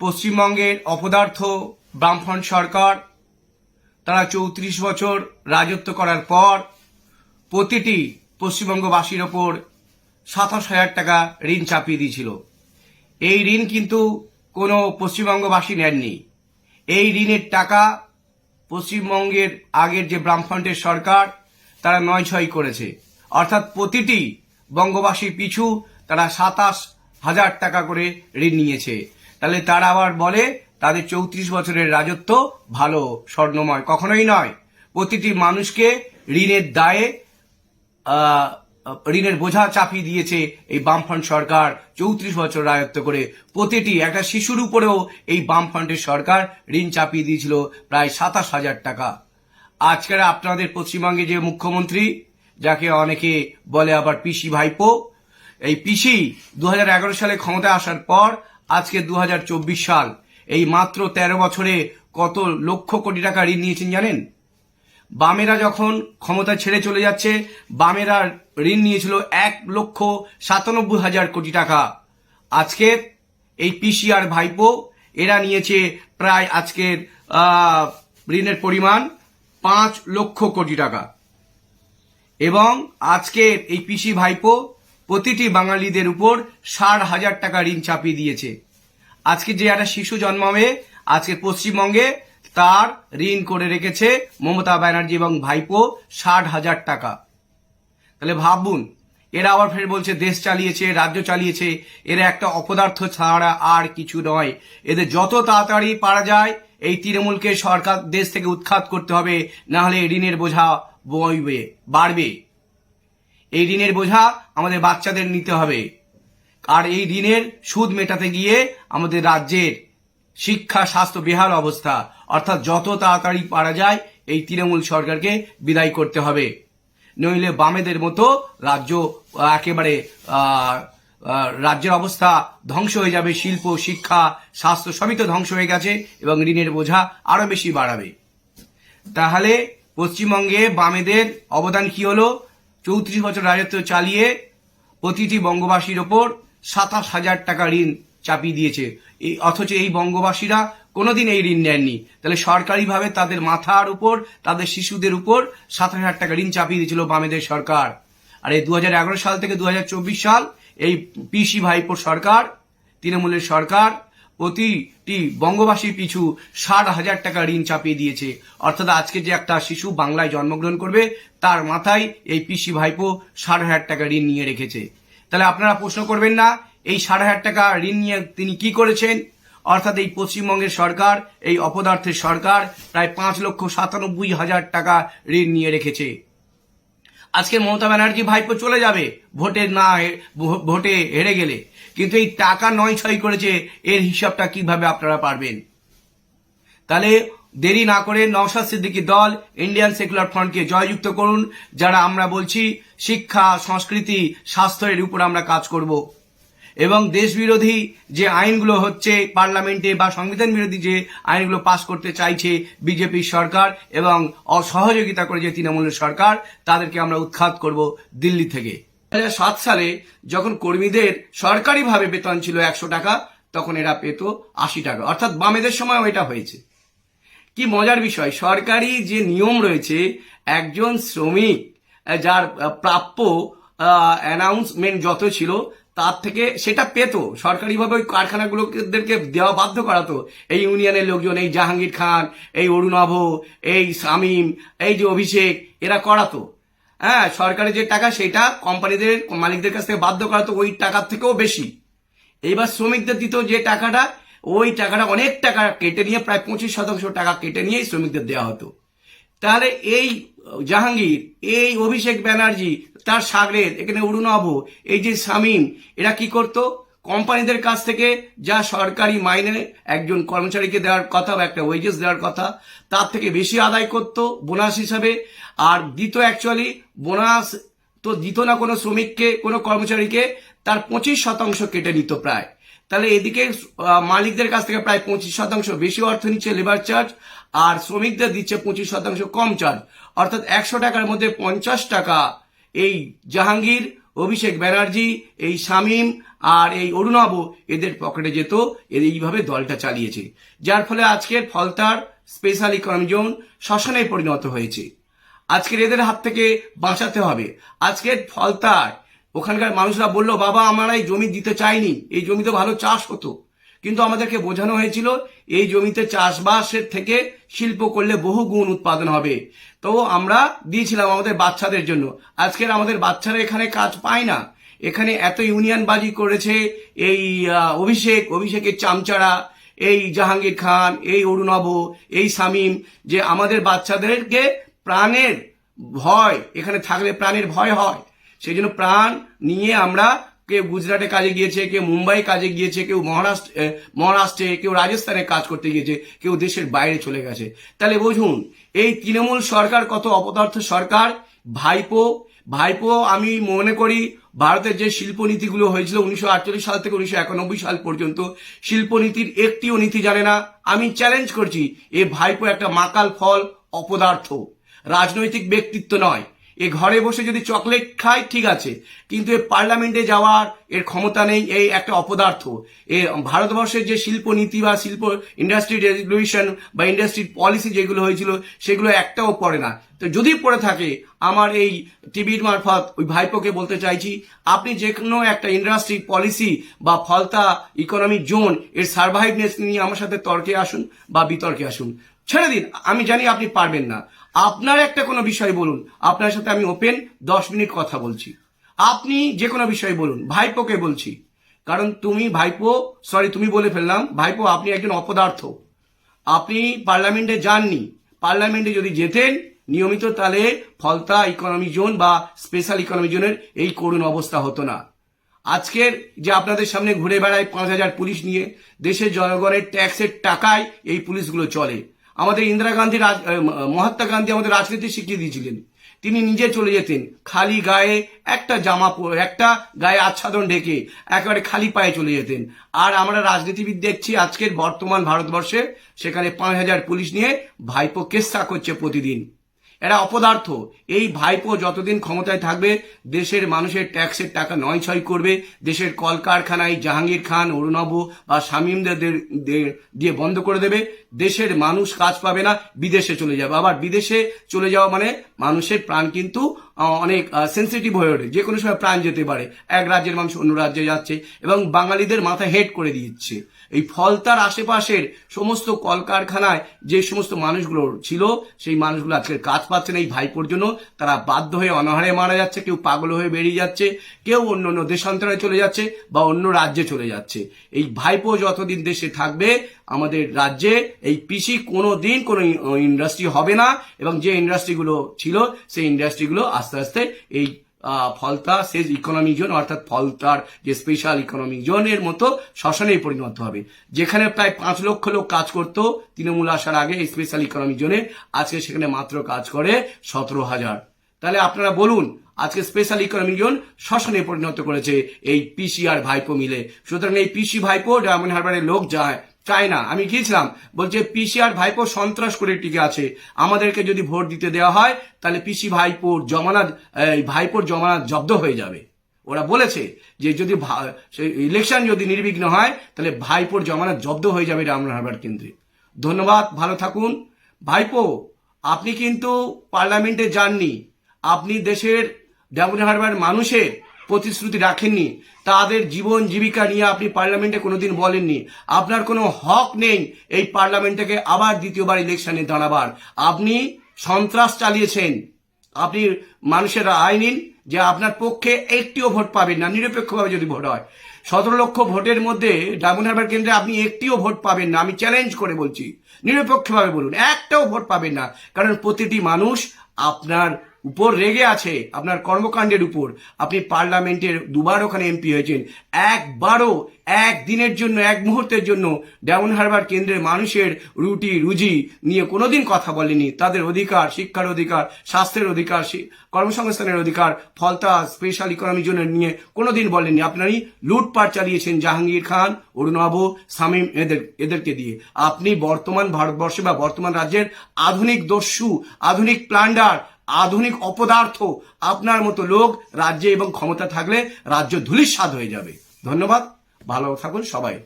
পশ্চিমবঙ্গের অপদার্থ বামফ্রন্ট সরকার, তারা চৌত্রিশ বছর রাজত্ব করার পর প্রতিটি পশ্চিমবঙ্গবাসীর ওপর সাতাশ হাজার টাকা ঋণ চাপিয়ে দিয়েছিল। এই ঋণ কিন্তু কোনো পশ্চিমবঙ্গবাসী নেননি। এই ঋণের টাকা পশ্চিমবঙ্গের আগের যে বামফ্রন্টের সরকার, তারা নয় ছয় করেছে। অর্থাৎ প্রতিটি বঙ্গবাসীর পিছু তারা সাতাশ হাজার টাকা করে ঋণ নিয়েছে। তাহলে তারা আবার বলে, তাদের চৌত্রিশ বছরের রাজত্ব ভালো, স্বর্ণময়। কখনোই নয়। প্রতিটি মানুষকে ঋণের দায়ে ঋণের বোঝা চাপিয়ে দিয়েছে এই বামফ্রন্ট সরকার চৌত্রিশ বছর রাজত্ব করে। প্রতিটি একটা শিশুর উপরেও এই বামফ্রন্টের সরকার ঋণ চাপিয়ে দিয়েছিল প্রায় সাতাশ হাজার টাকা। আজকের আপনাদের পশ্চিমবঙ্গে যে মুখ্যমন্ত্রী, যাকে অনেকে বলে আবার পিসি ভাইপো, এই পিসি দু হাজার এগারো সালে ক্ষমতায় আসার পর আজকে দু হাজার চব্বিশ সাল। এই মাত্র তেরো বছরে কত লক্ষ কোটি টাকা ঋণ নিয়েছেন জানেন? বামেরা যখন ক্ষমতা ছেড়ে চলে যাচ্ছে, বামেরা ঋণ নিয়েছিল এক লক্ষ সাতানব্বই হাজার কোটি টাকা। আজকে এই পিসিআর ভাইপো, এরা নিয়েছে প্রায় আজকের ঋণের পরিমাণ পাঁচ লক্ষ কোটি টাকা। এবং আজকের এই পিসি ভাইপো প্রতিটি বাঙালিদের উপর ষাট হাজার টাকা ঋণ চাপিয়ে দিয়েছে। আজকে যে একটা শিশু জন্মাবে, আজকে পশ্চিমবঙ্গে তার ঋণ করে রেখেছে মমতা ব্যানার্জি এবং ভাইপো ষাট হাজার টাকা। তাহলে ভাবুন, এরা আবার ফের বলছে, দেশ চালিয়েছে, রাজ্য চালিয়েছে, এরা একটা অপদার্থ ছাড়া আর কিছু নয়। এদের যত তাড়াতাড়ি পারা যায়, এই তৃণমূলকে সরকার দেশ থেকে উৎখাত করতে হবে, না হলে ঋণের বোঝা বইবে, বাড়বে। এই ঋণের বোঝা আমাদের বাচ্চাদের নিতে হবে। আর এই ঋণের সুদ মেটাতে গিয়ে আমাদের রাজ্যের শিক্ষা, স্বাস্থ্য, বেহাল অবস্থা, অর্থাৎ যত তাড়াতাড়ি পারা যায়, এই তৃণমূল সরকারকে বিদায় করতে হবে। নইলে বামেদের মতো রাজ্য একেবারে রাজ্যের অবস্থা ধ্বংস হয়ে যাবে, শিল্প, শিক্ষা, স্বাস্থ্য সবই তো ধ্বংস হয়ে গেছে এবং ঋণের বোঝা আরও বেশি বাড়াবে। তাহলে পশ্চিমবঙ্গে বামেদের অবদান কি হলো? চৌত্রিশ বছর রাজত্ব চালিয়ে প্রতিটি বঙ্গবাসীর ওপর সাতাশ হাজার টাকা ঋণ চাপিয়ে দিয়েছে। এই অথচ এই বঙ্গবাসীরা কোনোদিন এই ঋণ নেননি। তাহলে সরকারিভাবে তাদের মাথার উপর, তাদের শিশুদের উপর সাত হাজার টাকা ঋণ চাপিয়ে দিয়েছিল বামেদের সরকার। আর এই দু হাজার এগারো সাল থেকে দুহাজার চব্বিশ সাল এই পিসি ভাইপোর সরকার, তৃণমূলের সরকার, প্রতিটি বঙ্গবাসীর পিছু ষাট হাজার টাকা ঋণ চাপিয়ে দিয়েছে। অর্থাৎ আজকে যে একটা শিশু বাংলায় জন্মগ্রহণ করবে, তার মাথায় এই পিসি ভাইপো ষাট হাজার টাকা ঋণ নিয়ে রেখেছে। তাহলে আপনারা প্রশ্ন করবেন না, এই সাড়ে হাজার টাকা ঋণ নিয়ে তিনি কি করেছেন? অর্থাৎ এই পশ্চিমবঙ্গের সরকার, এই অপদার্থের সরকার প্রায় পাঁচ লক্ষ সাতানব্বই হাজার টাকা ঋণ নিয়ে রেখেছে। আজকে মমতা ব্যানার্জি ভাইপো চলে যাবে, ভোটে না ভোটে হেরে গেলে। কিন্তু এই টাকা নয় ছয় করেছে, এর হিসাবটা কীভাবে আপনারা পারবেন? তাহলে দেরি না করে নওশাদ সিদ্দিকী দল ইন্ডিয়ান সেকুলার ফ্রন্টকে জয়যুক্ত করুন, যারা আমরা বলছি শিক্ষা, সংস্কৃতি, স্বাস্থ্যের উপর আমরা কাজ করব। এবং দেশ বিরোধী যে আইনগুলো হচ্ছে, পার্লামেন্টে বা সংবিধান বিরোধী যে আইনগুলো পাশ করতে চাইছে বিজেপির সরকার এবং অসহযোগিতা করে যে তৃণমূলের সরকার, তাদেরকে আমরা উৎখাত করব দিল্লি থেকে। দু সাত সালে যখন কর্মীদের সরকারিভাবে বেতন ছিল একশো টাকা, তখন এরা পেত আশি টাকা। অর্থাৎ বামেদের সময়ও এটা হয়েছে। কি মজার বিষয়? সরকারি যে নিয়ম রয়েছে, একজন শ্রমিক যার প্রাপ্য অ্যানাউন্সমেন্ট যত ছিল, তার থেকে সেটা পেত। সরকারিভাবে ওই কারখানাগুলোদেরকে দেওয়া বাধ্য করাতো। এই ইউনিয়নের লোকজন, এই জাহাঙ্গীর খান, এই অরুণাভ এই শামীম, এই যে অভিষেক, এরা করাতো। হ্যাঁ সরকারের যে টাকা, সেটা কোম্পানিদের, মালিকদের কাছ থেকে বাধ্য করাতো, ওই টাকার থেকেও বেশি। এইবার শ্রমিকদের দিত যে টাকাটা ওই টাকাটা অনেক টাকা কেটে নিয়ে, প্রায় পঁচিশ শতাংশ টাকা কেটে নিয়েই শ্রমিকদের দেওয়া হতো। তাহলে এই জাহাঙ্গীর, এই অভিষেক ব্যানার্জি, তার সাগরেদ এখানে অরুণাভ, এই যে শামীম, এরা কি করত? কোম্পানিদের কাছ থেকে যা সরকারি মাইনে একজন কর্মচারীকে দেওয়ার কথা বা একটা ওয়েজেস দেওয়ার কথা, তার থেকে বেশি আদায় করত বোনাস হিসাবে। আর দিত অ্যাকচুয়ালি বোনাস তো দিত না কোনো শ্রমিককে, কোনো কর্মচারীকে, তার পঁচিশ শতাংশ কেটে নিত প্রায়। তাহলে এদিকে মালিকদের কাছ থেকে প্রায় পঁচিশ শতাংশ বেশি অর্থ নিচ্ছে লেবার চার্জ আর শ্রমিকদের দিচ্ছে পঁচিশ শতাংশ কম চার্জ অর্থাৎ একশো টাকার মধ্যে পঞ্চাশ টাকা এই জাহাঙ্গীর, অভিষেক ব্যানার্জি, এই শামীম আর এই অরুণাব এদের পকেটে যেত, এর এইভাবে দলটা চালিয়েছে। যার ফলে আজকের ফলতার স্পেশাল ইকোনমি জোন শ্মশানে পরিণত হয়েছে। আজকের এদের হাত থেকে বাঁচাতে হবে। আজকের ফলতার ওখানকার মানুষরা বলল, বাবা, আমরা এই জমি দিতে চাইনি। এই জমিতে ভালো চাষ হতো। কিন্তু আমাদেরকে বোঝানো হয়েছিল, এই জমিতে চাষবাসের থেকে শিল্প করলে বহু গুণ উৎপাদন হবে। তো আমরা দিয়েছিলাম আমাদের বাচ্চাদের জন্য। আজকের আমাদের বাচ্চারা এখানে কাজ পায় না। এখানে এত ইউনিয়ন বাজি করেছে, এই অভিষেক, অভিষেকের চামচারা, এই জাহাঙ্গীর খান, এই অরুণাব, এই শামীম, যে আমাদের বাচ্চাদেরকে প্রাণের ভয়, এখানে থাকলে প্রাণের ভয় হয়। সেই জন্য প্রাণ নিয়ে আমরা কেউ গুজরাটে কাজে গিয়েছে কেউ মুম্বাই কাজে গিয়েছে, কেউ মহারাষ্ট্র মহারাষ্ট্রে, কেউ রাজস্থানে কাজ করতে গিয়েছে, কেউ দেশের বাইরে চলে গেছে। তাহলে বুঝুন, এই তৃণমূল সরকার কত অপদার্থ সরকার? ভাইপো ভাইপো আমি মনে করি ভারতের যে শিল্পনীতিগুলো হয়েছিল উনিশশো আটচল্লিশ সাল থেকে উনিশশো একানব্বই সাল পর্যন্ত, শিল্পনীতির একটিও নীতি জানে না। আমি চ্যালেঞ্জ করছি, এ ভাইপো একটা মাকাল ফল অপদার্থ, রাজনৈতিক ব্যক্তিত্ব নয়। এ ঘরে বসে যদি চকলেট খায় ঠিক আছে। কিন্তু এ পার্লামেন্টে যাওয়ার এর ক্ষমতা নেই, এই একটা অপদার্থ। এ ভারতবর্ষের যে শিল্প নীতি বা শিল্প ইন্ডাস্ট্রি রেগুলেশন বা ইন্ডাস্ট্রি পলিসি যেগুলো হয়েছিল, সেগুলো একটাও পড়ে না। তো যদি পড়ে থাকে, আমার এই টিভির মারফত ওই ভাইপোকে বলতে চাইছি, আপনি যে কোনো একটা ইন্ডাস্ট্রি পলিসি বা ফলতা ইকোনমিক জোন এর সার্ভাইভনেস নিয়ে আমার সাথে তর্কে আসুন বা বিতর্কে আসুন। ছেড়ে দিন। আমি জানি আপনি পারবেন না। আপনার একটা কোনো বিষয় বলুন। আপনার সাথে আমি ওপেন দশ মিনিট কথা বলছি। আপনি যে কোনো বিষয় বলুন। ভাইপোকে বলছি। কারণ তুমি ভাইপো, সরি, তুমি বলে ফেললাম, ভাইপো আপনি একজন অপদার্থ। আপনি পার্লামেন্টে যাননি। পার্লামেন্টে যদি যেতেন, নিয়মিত তাহলে ফলতা ইকোনমি জোন বা স্পেশাল ইকোনমি জোনের এই করুণ অবস্থা হতো না। আজকের যে আপনাদের সামনে ঘুরে বেড়ায় পাঁচ হাজার পুলিশ নিয়ে, দেশের জনগণের ট্যাক্সের টাকায় এই পুলিশগুলো চলে। আমাদের ইন্দিরা গান্ধী রাজ- মহাত্মা গান্ধী আমাদের রাজনীতি শিখিয়ে দিয়েছিলেন। তিনি নিজে চলে যেতেন, খালি গায়ে একটা জামা একটা গায়ে আচ্ছাদন ঢেকে একেবারে খালি পায়ে চলে যেতেন। আর আমরা রাজনীতিবিদ দেখছি আজকের বর্তমান ভারতবর্ষে, সেখানে পাঁচ হাজার পুলিশ নিয়ে ভাইপো কেসা করছে প্রতিদিন। এরা অপদার্থ। এই ভাইপো যতদিন ক্ষমতায় থাকবে, দেশের মানুষের ট্যাক্সের টাকা নয় ছয় করবে। দেশের কলকারখানায় জাহাঙ্গীর খান, অরুণব বা শামীমদের দের- দের- দিয়ে বন্ধ করে দেবে। দেশের মানুষ কাজ পাবে না, বিদেশে চলে যাবে। আবার বিদেশে চলে যাওয়া মানে মানুষের প্রাণ কিন্তু অনেক সেন্সিটিভ হয়ে ওঠে। যে কোনো সময় প্রাণ যেতে পারে। এক রাজ্যের মানুষ অন্য রাজ্যে যাচ্ছে এবং বাঙালিদের মাথা হেড করে দিচ্ছে। এই ফলতার আশেপাশের সমস্ত কলকারখানায় যে সমস্ত মানুষগুলো ছিল, সেই মানুষগুলো আজকে কাজ পাচ্ছে না এই ভাইপোর জন্য। তারা বাধ্য হয়ে অনাহারে মারা যাচ্ছে, কেউ পাগল হয়ে বেরিয়ে যাচ্ছে, কেউ অন্য অন্য দেশান্তরে চলে যাচ্ছে বা অন্য রাজ্যে চলে যাচ্ছে। এই ভাইপো যতদিন দেশে থাকবে, আমাদের রাজ্যে এই পিসি কোনো দিন কোনো ইন্ডাস্ট্রি হবে না এবং যে ইন্ডাস্ট্রিগুলো ছিল, সেই ইন্ডাস্ট্রিগুলো আস্তে আস্তে আস্তে এই ফলতা সেজ ইকোনমিক জোন অর্থাৎ ফলতার যে স্পেশাল ইকোনমিক জোনের মতো শ্মশানে পরিণত হবে। যেখানে প্রায় পাঁচ লক্ষ লোক কাজ করত, তৃণমূল আসার আগে এই স্পেশাল ইকোনমিক জোনে আজকে সেখানে মাত্র কাজ করে সতেরো হাজার। তাহলে আপনারা বলুন, আজকে স্পেশাল ইকোনমিক জোন শ্মশানে পরিণত করেছে এই পিসি আর ভাইপো মিলে। সুতরাং এই পিসি ভাইপো ডায়মন্ড হারবারের লোক যায় চায় না আমি গিয়েছিলাম, বলছে, পিসি আর ভাইপো সন্ত্রাস করে টিকে আছে। আমাদেরকে যদি ভোট দিতে দেওয়া হয়, তাহলে পিসি ভাইপোর জমানাত, এই ভাইপোর জমানাত জব্দ হয়ে যাবে। ওরা বলেছে যে, যদি ইলেকশন যদি নির্বিঘ্ন হয়, তাহলে ভাইপোর জমানাত জব্দ হয়ে যাবে রামনাথ হারবার কেন্দ্রে। ধন্যবাদ, ভালো থাকুন। ভাইপো, আপনি কিন্তু পার্লামেন্টে যাননি। আপনি দেশের ডায়মন্ড হারবার মানুষের প্রতিশ্রুতি রাখেননি। তাদের জীবন জীবিকা নিয়ে আপনি পার্লামেন্টে কোনোদিন বলেননি। আপনার কোনো হক নেই এই পার্লামেন্টকে আবার দ্বিতীয়বার ইলেকশনে দাঁড়াবার। আপনি সন্ত্রাস চালিয়েছেন। আপনি মানুষের আয় নিন যে আপনার পক্ষে একটিও ভোট পাবেন না, নিরপেক্ষভাবে যদি ভোট হয়। সতেরো লক্ষ ভোটের মধ্যে ডায়মন্ড হারবার কেন্দ্রে আপনি একটিও ভোট পাবেন না, আমি চ্যালেঞ্জ করে বলছি। নিরপেক্ষভাবে বলুন, একটাও ভোট পাবেন না। কারণ প্রতিটি মানুষ আপনার উপর রেগে আছে আপনার কর্মকাণ্ডের উপর। আপনি পার্লামেন্টের দুবার ওখানে এমপি হয়েছেন। একবারও এক দিনের জন্য, এক মুহূর্তের জন্য ডায়মন্ড হারবার কেন্দ্রের মানুষের রুটি, রুজি নিয়ে কোনোদিন কথা বলেনি তাদের অধিকার, শিক্ষার অধিকার, স্বাস্থ্যের অধিকার কর্মসংস্থানের অধিকার, ফলতা স্পেশাল ইকোনমি জন্য নিয়ে কোনোদিন বলেননি। আপনারই লুটপাট চালিয়েছেন জাহাঙ্গীর খান অরুণাভ সামিম এদের এদেরকে দিয়ে। আপনি বর্তমান ভারতবর্ষে বা বর্তমান রাজ্যের আধুনিক দস্যু, আধুনিক প্লান্ডার আধুনিক অপদার্থ আপনার মতো লোক রাজ্যে এবং ক্ষমতা থাকলে রাজ্য ধুলিস্বাদ হয়ে যাবে। ধন্যবাদ। ভালো থাকুন সবাই।